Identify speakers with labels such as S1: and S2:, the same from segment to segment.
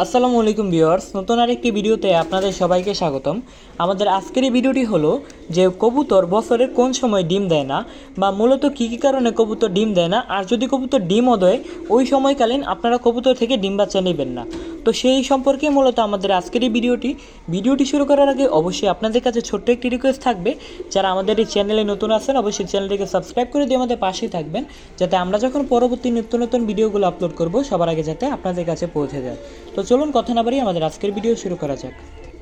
S1: আসসালামু আলাইকুম ভিউয়ার্স, নতুন আরেকটি ভিডিওতে আপনাদের সবাইকে স্বাগতম। আমাদের আজকের এই ভিডিওটি হলো যে কবুতর বছরের কোন সময় ডিম দেয় না বা মূলত কী কী কারণে কবুতর ডিম দেয় না, আর যদি কবুতর ডিমও দেয়, ওই সময়কালীন আপনারা কবুতর থেকে ডিম বাচ্চা নেবেন না। তো সেই সম্পর্কে মূলত আমাদের আজকের এই ভিডিওটি। ভিডিওটি শুরু করার আগে অবশ্যই আপনাদের কাছে ছোট্ট একটি রিকোয়েস্ট থাকবে। যারা আমাদের এই চ্যানেলে নতুন আছেন, অবশ্যই চ্যানেলটিকে সাবস্ক্রাইব করে দিয়ে আমাদের পাশেই থাকবেন। যাতে আমরা যখন পরবর্তী নিত্য নতুন ভিডিওগুলো আপলোড করব, সবার আগে যাতে আপনাদের কাছে পৌঁছে যায়। তো চলুন কথা না বাড়ি আমাদের আজকের ভিডিও শুরু করা যাক।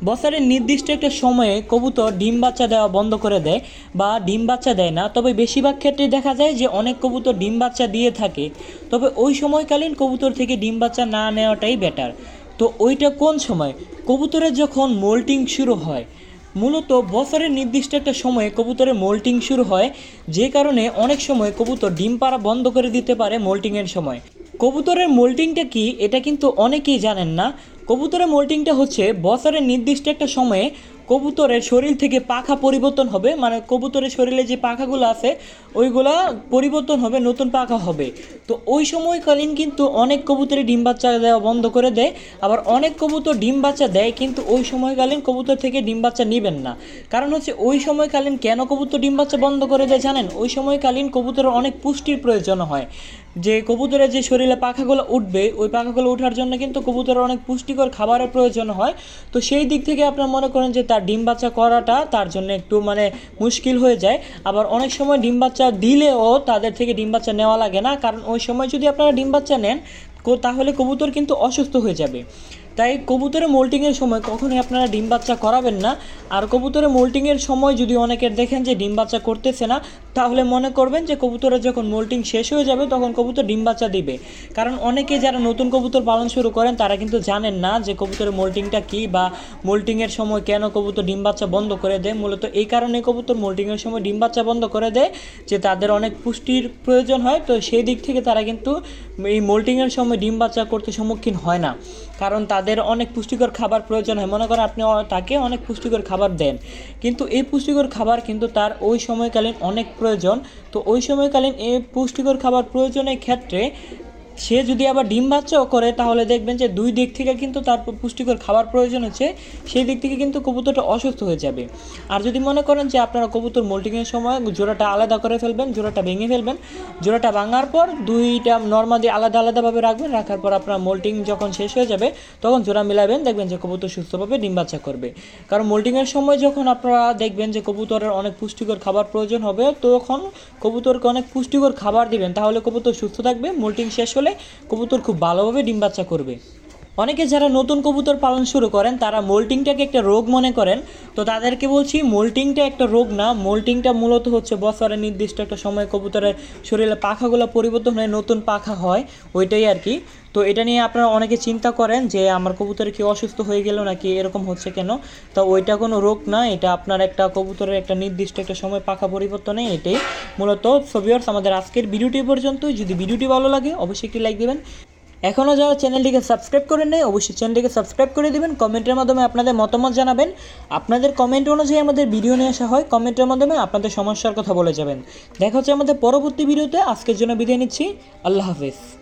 S1: বছরের নির্দিষ্ট একটা সময়ে কবুতর ডিম বাচ্চা দেওয়া বন্ধ করে দেয় বা ডিম বাচ্চা দেয় না। তবে বেশিরভাগ ক্ষেত্রে দেখা যায় যে অনেক কবুতর ডিম বাচ্চা দিয়ে থাকে। তবে ওই সময়কালীন কবুতর থেকে ডিম বাচ্চা না নেওয়াটাই বেটার তো ওইটা কোন সময়? কবুতরের যখন মোল্টিং শুরু হয়, মূলত বছরের নির্দিষ্ট একটা সময়ে কবুতরের মোল্টিং শুরু হয়, যে কারণে অনেক সময় কবুতর ডিম পাড়া বন্ধ করে দিতে পারে মোল্টিংয়ের সময়। কবুতরের মোল্টিংটা কি? এটা কিন্তু অনেকেই জানেন না। কবুতরের মোল্টিংটা হচ্ছে বছরের নির্দিষ্ট একটা সময়ে কবুতরের শরীর থেকে পাখা পরিবর্তন হবে মানে কবুতরের শরীরে যে পাখাগুলো আছে, ওইগুলা পরিবর্তন হবে, নতুন পাখা হবে। তো ওই সময়কালীন কিন্তু অনেক কবুতরে ডিম বাচ্চা দেওয়া বন্ধ করে দেয়, আবার অনেক কবুতর ডিম বাচ্চা দেয়, কিন্তু ওই সময়কালীন কবুতর থেকে ডিম বাচ্চা নেবেন না। কারণ হচ্ছে ওই সময়কালীন কেন কবুতর ডিম বাচ্চা বন্ধ করে দেয় জানেন? ওই সময়কালীন কবুতরের অনেক পুষ্টির প্রয়োজন হয়। যে কবুতরের যে শরীরে পাখাগুলো উঠবে, ওই পাখাগুলো ওঠার জন্য কিন্তু কবুতরের অনেক পুষ্টিকর খাবারের প্রয়োজন হয়। তো সেই দিক থেকে আপনারা মনে করেন যে তার ডিম বাচ্চা করাটা তার জন্য একটু মানে মুশকিল হয়ে যায়। আবার অনেক সময় ডিম বাচ্চা দিলেও তাদের থেকে ডিম বাচ্চা নেওয়া লাগে না। কারণ ওই সময় যদি আপনারা ডিম বাচ্চা নেন তাহলে কবুতর কিন্তু অসুস্থ হয়ে যাবে। তাই কবুতরের মোল্টিংয়ের সময় কখনোই আপনারা ডিম বাচ্চা করাবেন না। আর কবুতরের মোল্টিংয়ের সময় যদি অনেকের দেখেন যে ডিম বাচ্চা করতেছে না, তাহলে মনে করবেন যে কবুতরের যখন মোল্টিং শেষ হয়ে যাবে, তখন কবুতর ডিম বাচ্চা দিবে। কারণ অনেকে যারা নতুন কবুতর পালন শুরু করেন, তারা কিন্তু জানেন না যে কবুতরের মোল্টিংটা কী বা মোল্টিংয়ের সময় কেন কবুতর ডিম বাচ্চা বন্ধ করে দেয়। মূলত এই কারণে কবুতর মোল্টিংয়ের সময় ডিম বাচ্চা বন্ধ করে দেয়, যে তাদের অনেক পুষ্টির প্রয়োজন হয়। তো সেই দিক থেকে তারা কিন্তু এই মোল্টিংয়ের সময় ডিম বাচ্চা করতে সম্মুখীন হয় না। কারণ তাদের অনেক পুষ্টিকর খাবার প্রয়োজন হয়। মনে করেন আপনি তাকে অনেক পুষ্টিকর খাবার দেন। কিন্তু এই পুষ্টিকর খাবার কিন্তু তার ওই সময়কালীন অনেক প্রয়োজন। তো ওই সময়কালীন এই পুষ্টিকর খাবার প্রয়োজনের ক্ষেত্রে সে যদি আবার ডিম বাচ্চাও করে, তাহলে দেখবেন যে দুই দিক থেকে কিন্তু তার পুষ্টিকর খাবার প্রয়োজন হচ্ছে, সেই দিক থেকে কিন্তু কবুতরটা অসুস্থ হয়ে যাবে। আর যদি মনে করেন যে আপনারা কবুতর মোল্টিংয়ের সময় জোড়াটা আলাদা করে ফেলবেন, জোড়াটা ভেঙে ফেলবেন, জোড়াটা ভাঙার পর দুইটা নর্মালি আলাদা আলাদাভাবে রাখবেন, রাখার পর আপনার মোল্টিং যখন শেষ হয়ে যাবে, তখন জোড়া মিলাবেন, দেখবেন যে কবুতর সুস্থভাবে ডিম বাচ্চা করবে। কারণ মোল্টিংয়ের সময় যখন আপনারা দেখবেন যে কবুতরের অনেক পুষ্টিকর খাবার প্রয়োজন হবে, তখন কবুতরকে অনেক পুষ্টিকর খাবার দিবেন, তাহলে কবুতর সুস্থ থাকবে মোল্টিং শেষ হলে কবুতর খুব ভালোভাবে ডিম বাচ্চা করবে। অনেকে যারা নতুন কবুতর পালন শুরু করেন, তারা মোল্টিংটাকে একটা রোগ মনে করেন। তো তাদেরকে বলছি, মোল্টিংটা একটা রোগ না, মোল্টিংটা মূলত হচ্ছে বছরের নির্দিষ্ট একটা সময় কবুতরের শরীরে পাখাগুলো পরিবর্তন হয়ে নতুন পাখা হয়, ওইটাই আর কি। তো এটা নিয়ে আপনারা অনেকে চিন্তা করেন যে, আমার কবুতরে কি অসুস্থ হয়ে গেল নাকি এরকম হচ্ছে কেন? তো ওইটা কোনো রোগ না, এটা আপনার একটা কবুতরের একটা নির্দিষ্ট একটা সময় পাখা পরিবর্তনে, এটাই। মূলত সবিয়ার্স আমাদের আজকের ভিডিওটি এ পর্যন্তই। যদি ভিডিওটি ভালো লাগে, অবশ্যই একটি লাইক দেবেন। এখনও যারা চ্যানেলটিকে সাবস্ক্রাইব করে নেই, অবশ্যই চ্যানেলটিকে সাবস্ক্রাইব করে দেবেন। কমেন্টের মাধ্যমে আপনাদের মতামত জানাবেন। আপনাদের কমেন্ট অনুযায়ী আমাদের ভিডিও নিয়ে আসা হয়। কমেন্টের মাধ্যমে আপনাদের সমস্যার কথা বলে যাবেন। দেখা হচ্ছে আমাদের পরবর্তী ভিডিওতে। আজকের জন্য বিদায় নিচ্ছি। আল্লাহ হাফিজ।